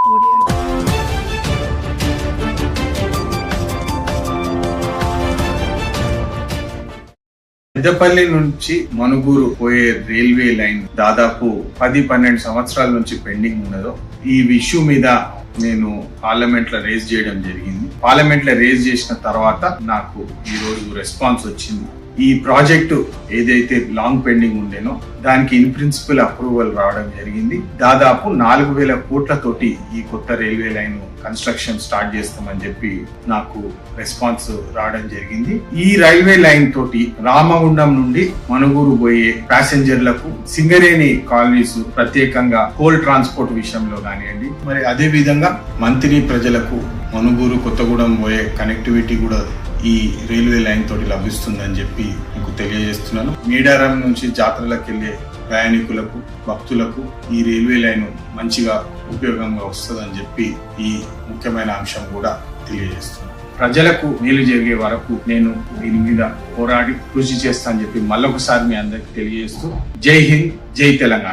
పెద్దపల్లి నుంచి మనుగూరు పోయే railway line దాదాపు పది పన్నెండు సంవత్సరాల నుంచి పెండింగ్ ఉన్నదో ఈ ఇష్యూ మీద నేను పార్లమెంట్లో రేజ్ చేయడం జరిగింది. పార్లమెంట్లో రేజ్ చేసిన తర్వాత నాకు ఈ రోజు రెస్పాన్స్ వచ్చింది. ఈ ప్రాజెక్టు ఏదైతే లాంగ్ పెండింగ్ ఉండేనో దానికి ఇన్ ప్రిన్సిపల్ అప్రూవల్ రావడం జరిగింది. దాదాపు నాలుగు వేల కోట్లతోటి ఈ కొత్త రైల్వే లైన్ కన్స్ట్రక్షన్ స్టార్ట్ చేస్తామని చెప్పి నాకు రెస్పాన్స్ రావడం జరిగింది. ఈ రైల్వే లైన్ తోటి రామగుండం నుండి మనుగూరు పోయే ప్యాసింజర్లకు సింగరేణి కాలనీస్ ప్రత్యేకంగా కోల్ ట్రాన్స్పోర్ట్ విషయంలో కానివ్వండి మరి అదే విధంగా మంత్రి ప్రజలకు మనుగూరు కొత్తగూడెం పోయే కనెక్టివిటీ కూడా ఈ రైల్వే లైన్ తోటి లభిస్తుందని చెప్పి మీకు తెలియజేస్తున్నాను. మేడారం నుంచి జాతరలకు వెళ్ళే ప్రయాణికులకు భక్తులకు ఈ రైల్వే లైన్ మంచిగా ఉపయోగంగా వస్తుందని చెప్పి ఈ ముఖ్యమైన అంశం కూడా తెలియజేస్తున్నాను. ప్రజలకు మేలు జరిగే వరకు నేను దీని మీద పోరాడి కృషి చేస్తానని చెప్పి మళ్ళొకసారి మీ అందరికి తెలియజేస్తూ జై హింద్ జై తెలంగాణ.